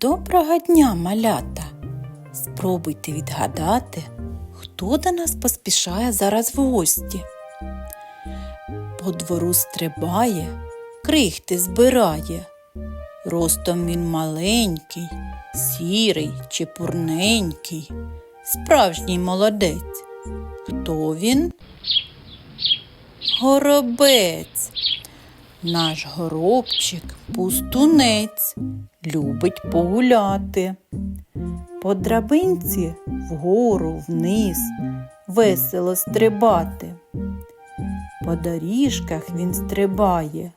Доброго дня, малята! Спробуйте відгадати, хто до нас поспішає зараз в гості. По двору стрибає, крихти збирає. Ростом він маленький, сірий чи пурненький, справжній молодець. Хто він? Горобець. Наш горобчик пустунець, любить погуляти. По драбинці вгору вниз весело стрибати. По доріжках він стрибає,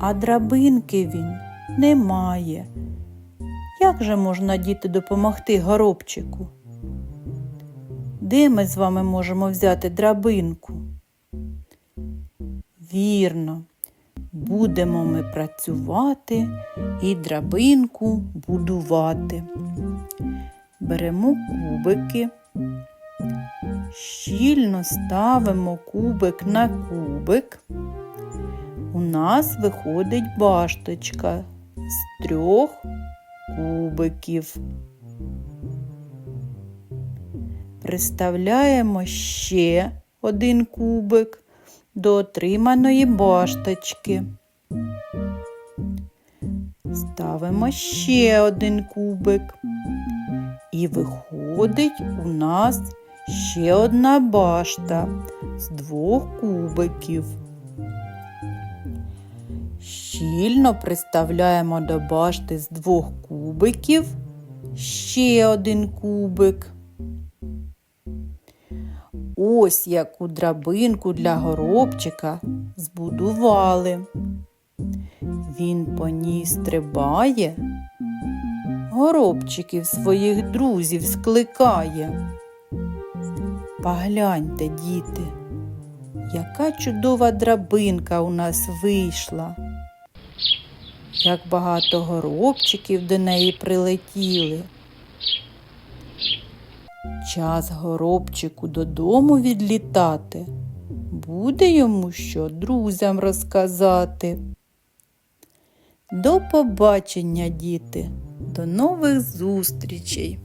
а драбинки він не має. Як же можна діти допомогти горобчику? Де ми з вами можемо взяти драбинку? Вірно, будемо ми працювати і драбинку будувати. Беремо кубики, щільно ставимо кубик на кубик. У нас виходить башточка з трьох кубиків. Приставляємо ще один кубик до отриманої башточки. Ставимо ще один кубик. І виходить у нас ще одна башта з двох кубиків. Щільно приставляємо до башти з двох кубиків ще один кубик. Ось яку драбинку для горобчика збудували. Він по ній стрибає, горобчиків своїх друзів скликає. Погляньте, діти, яка чудова драбинка у нас вийшла. Як багато горобчиків до неї прилетіли. Час горобчику додому відлітати. Буде йому що друзям розказати. До побачення, діти, до нових зустрічей!